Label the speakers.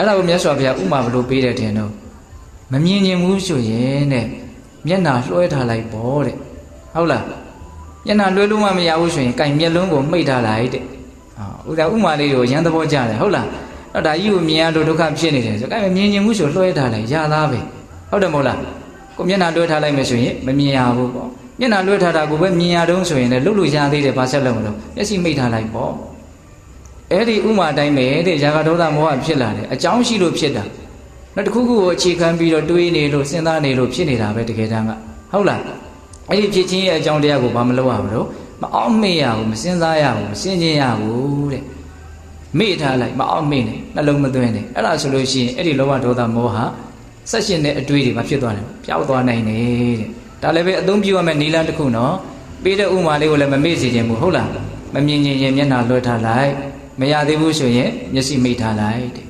Speaker 1: အဲ့ဒါကိုမြတ်စွာဘုရားဥမာဘလို့ပေးတယ်တင်တော့မမြင်ခြင်းဘူးဆိုရင်တဲ့မျက်နာလွှဲထားလိုက်ပေါ့တဲ့ဟုတ်လားမျက်နာလွှဲလို့မှမရဘူးဆိုရင်ကင်မျက်လုံးကိုမှိတ်ထားလိုက်တဲ့ဟောဥဒါဥမာလေးကိုရန်သဘောကြတယ်ဟုတ်လားတော့ဒါကြီးကိုမြင်ရလို့ဒုက္ခဖြစ်နေတယ်ဆိုကင်မမြင်ခြင်းဘူးဆိုလွှဲထားလိုက်ရသားပဲဟုတ်တယ်မဟုတ်လားကိုမျက်နာလွှဲထားလိုက်မယ်ဆိုရင်မမြင်ရဘူးပေါ့မျက်နာလွှဲထားတာကိုပဲမြင်ရတော့ဆိုရင်လည်းလှုပ်လို့ရသေးတယ်ဘာဆက်လို့မလို့မျက်စိမိတ်ထားလိုက်ပေါ့ အဲ့ဒီဥမာတိုင်းပဲတဲ့ຢာကဒေါသမောဟဖြစ်လာတယ်အကြောင်းရှိလို့ဖြစ်တာနောက်တစ်ခုခုကိုအခြေခံပြီးတော့တွေးနေလို့စဉ်းစားနေလို့ဖြစ်နေတာပဲတကယ်တမ်းကဟုတ်လားအဲ့ဒီဖြစ်ချင်းရဲ့အကြောင်းတရားကိုဘာမလုပ်ရဘူးလို့မအောင်မေ့ရဘူးမစဉ်းစားရဘူးမစဉ်းကျင်ရဘူးတဲ့မေ့ထားလိုက်မအောင်မေ့နဲ့နှလုံးမသွင်းနဲ့အဲ့ဒါဆိုလို့ရှိရင်အဲ့ဒီလောဘဒေါသမောဟဆက်ရှင်တဲ့အတွေးတွေမဖြစ်သွားတယ်ပျောက်သွားနိုင်တယ်တဲ့ဒါလည်းပဲအသုံးပြုရမယ့်နည်းလမ်းတစ်ခုနော်ပေးတဲ့ဥမာလေးကိုလည်းမမေ့စေခြင်းဘူးဟုတ်လားမမြင်ရင်ရင်မျက်နှာလွှဲထားလိုက် မရသေးဘူးဆိုရင်မျက်စိမိတ်ထားလိုက်တဲ့